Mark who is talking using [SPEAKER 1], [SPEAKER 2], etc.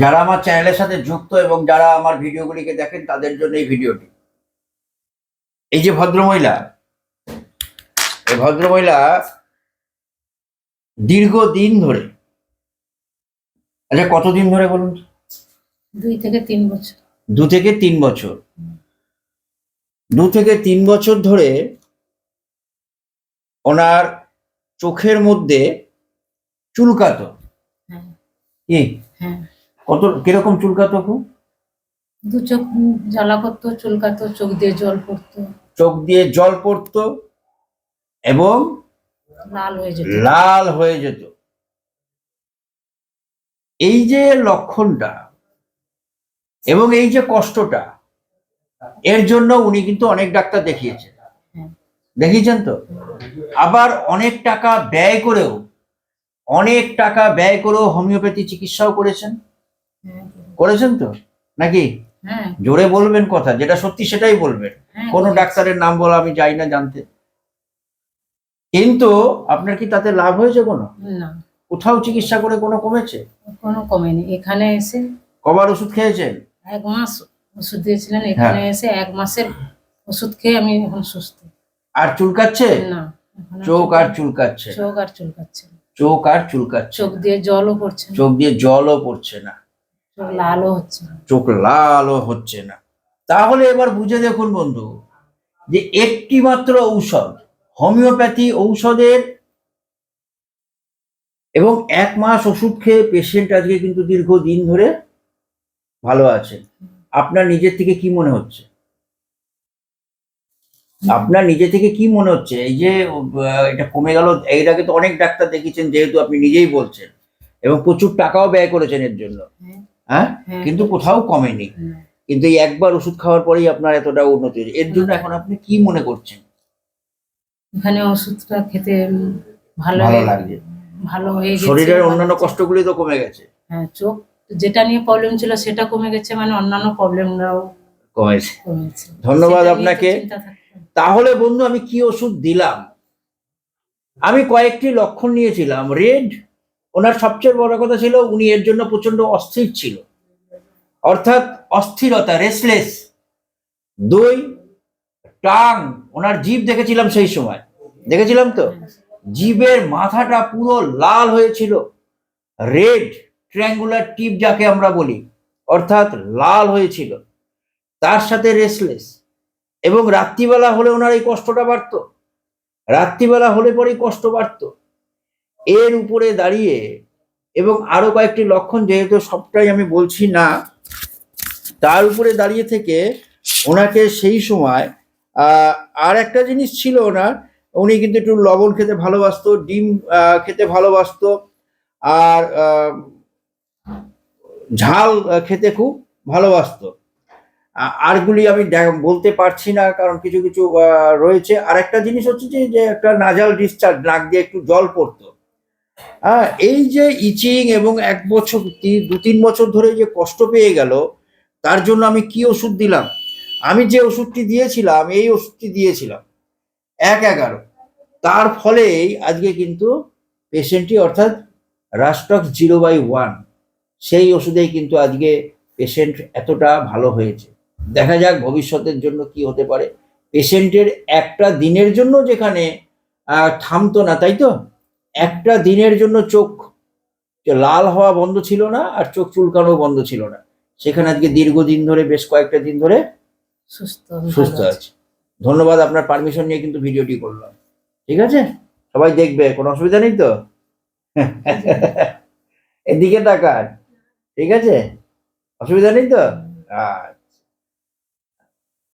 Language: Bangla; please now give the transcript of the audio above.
[SPEAKER 1] যারা আমার চ্যানেলের সাথে যুক্ত এবং যারা আমার ভিডিওগুলিকে দেখেন তাদের জন্য এই ভিডিওটি। এই যে ভদ্রমহিলা এই ভদ্রমহিলা দীর্ঘদিন ধরে আচ্ছা কতদিন ধরে বলুন
[SPEAKER 2] দুই থেকে তিন বছর।
[SPEAKER 1] দু থেকে তিন বছর। দু থেকে তিন বছর ধরে ওনার চোখের মধ্যে চুলকাতো।
[SPEAKER 2] হ্যাঁ।
[SPEAKER 1] কি?
[SPEAKER 2] হ্যাঁ।
[SPEAKER 1] কত কীরকম চুলকাতো খুব
[SPEAKER 2] দু চোখ জ্বালা করতো চুলকাতো চোখ দিয়ে জল পড়তো।
[SPEAKER 1] চোখ দিয়ে জল পড়তো এবং
[SPEAKER 2] লাল হয়ে যেত।
[SPEAKER 1] লাল হয়ে যেত। এই যে লক্ষণটা এবং এই যে কষ্টটা এর জন্য উনি কিন্তু অনেক ডাক্তার দেখিয়েছেন।
[SPEAKER 2] হ্যাঁ।
[SPEAKER 1] দেখিয়েছেন তো? আবার অনেক টাকা ব্যয় করেও অনেক টাকা ব্যয় করেও হোমিওপ্যাথি চিকিৎসাও করেছেন। করেছেন তো? নাকি?
[SPEAKER 2] হ্যাঁ।
[SPEAKER 1] জোরে বলবেন কথা যেটা সত্যি সেটাই বলবেন।
[SPEAKER 2] হ্যাঁ,
[SPEAKER 1] কোনো ডাক্তারের নাম বলা আমি যাই না জানতে। কিন্তু আপনার কি তাতে লাভ হয়েছে কোনো? কোথাও চিকিৎসা করে কোনো কমেছে?
[SPEAKER 2] কোনো কমেনি। এখানে এসে
[SPEAKER 1] কবার ওষুধ খেয়েছেন?
[SPEAKER 2] এক মাস ওষুধ দিয়েছিলেন এখানে এসে এক মাসের ওষুধ খেয়ে আমি এখন সুস্থ।
[SPEAKER 1] আর চুলকাচ্ছে?
[SPEAKER 2] না
[SPEAKER 1] চোখ আর চুলকাচ্ছে?
[SPEAKER 2] চোখ আর চুলকাচ্ছে।
[SPEAKER 1] চোখ আর চুলকাচ্ছে
[SPEAKER 2] চোখ দিয়ে জলও পড়ছে
[SPEAKER 1] চোখ দিয়ে জলও পড়ছে না।
[SPEAKER 2] লালও হচ্ছে
[SPEAKER 1] চোখ লালও হচ্ছে না। তাহলে এবার বুঝে দেখুন বন্ধু যে একটি মাত্র ঔষধ হোমিওপ্যাথি ঔষধের এবং এক মাস ওষুধ খেয়ে পেশেন্ট আজকে কিন্তু দীর্ঘদিন ধরে ভালো আছে। আপনার নিজের থেকে কি মনে হচ্ছে? আপনার নিজে থেকে কি মনে হচ্ছে? এই যে এটা কমে গেল এর আগে তো অনেক ডাক্তার দেখিয়েছেন যেহেতু আপনি নিজেই বলছেন। এবং প্রচুর টাকাও ব্যয় করেছেন এর জন্য।
[SPEAKER 2] হ্যাঁ,
[SPEAKER 1] হ্যাঁ। কিন্তু কোথাও কমেনি। কিন্তু এই একবার ওষুধ খাওয়ার পরেই আপনার এতটা উন্নতি হয়েছে। এর জন্য এখন আপনি কি মনে করছেন?
[SPEAKER 2] এখানে ওষুধটা খেতে ভালো
[SPEAKER 1] ভালো লাগছে।
[SPEAKER 2] ভালো হয়ে গেছে।
[SPEAKER 1] শরীরের অন্যান্য কষ্টগুলি তো কমে গেছে।
[SPEAKER 2] হ্যাঁ চোখ যেটা নিয়ে প্রবলেম ছিল সেটা কমে গেছে মানে অন্যান্য প্রবলেমরাও
[SPEAKER 1] কমেছে। ধন্যবাদ আপনাকে। তাহলে বন্ধু আমি কি ওষুধ দিলাম? আমি কয়েকটি লক্ষণ নিয়েছিলাম। রেড ওনার সবচেয়ে বড় কথা ছিল উনি এর জন্য প্রচণ্ড অস্থির ছিল। অর্থাৎ অস্থিরতা রেসলেস দুই টাং ওনার জিভ দেখেছিলাম সেই সময়। দেখেছিলাম তো? জীবের মাথাটা পুরো লাল হয়েছিল। রেড ট্রায়াঙ্গুলার টিপ যাকে আমরা বলি, অর্থাৎ লাল হয়েছিল। তার সাথে রেসলেস এবং রাত্রিবেলা হলে ওনার এই কষ্টটা বাড়ত। রাত্রিবেলা হলে পরেই কষ্ট বাড়ত। এর উপরে দাঁড়িয়ে এবং আরও কয়েকটি লক্ষণ যেহেতু সবটাই আমি বলছি না তার উপরে দাঁড়িয়ে থেকে ওনাকে সেই সময় আর একটা জিনিস ছিল ওনার, উনি কিন্তু একটু লবণ খেতে ভালোবাসতো, ডিম খেতে ভালোবাসতো, আর ঝাল খেতে খুব ভালোবাসতো। আরগুলি আমি বলতে পারছি না, কারণ কিছু কিছু রয়েছে। আর একটা জিনিস হচ্ছে যে একটা নাজাল ডিসচার্জ, নাক দিয়ে একটু জল পড়তো। এই যে ইচিং এবং এক বছর দু তিন বছর ধরে যে কষ্ট পেয়ে গেল তার জন্য আমি কি ওষুধ দিলাম? আমি যে ওষুধটি দিয়েছিলাম, এই ওষুধটি দিয়েছিলাম। এক এগারো। তার ফলেই আজকে কিন্তু পেশেন্টটি অর্থাৎ রাস্টক্স জিরো বাই ওয়ান সেই ওষুধেই কিন্তু আজকে পেশেন্ট এতটা ভালো হয়েছে। দেখা যাক ভবিষ্যতের জন্য কি হতে পারে। পেশেন্টের একটা দিনের জন্য যেখানে থামতো না, তাই তো? একটা দিনের জন্য চোখ লাল হওয়া বন্ধ ছিল না আর চোখ চুলকানো বন্ধ ছিল না। সেখানে আজকে দীর্ঘদিন ধরে বেশ কয়েকটা দিন ধরে
[SPEAKER 2] সুস্থ
[SPEAKER 1] সুস্থ
[SPEAKER 2] আছে।
[SPEAKER 1] ধন্যবাদ আপনার পারমিশন নিয়ে কিন্তু ভিডিওটি করলাম। ঠিক আছে? সবাই দেখবে কোনো অসুবিধা নেই তো? এদিকে তাকার ঠিক আছে? অসুবিধা নেই তো? আচ্ছা।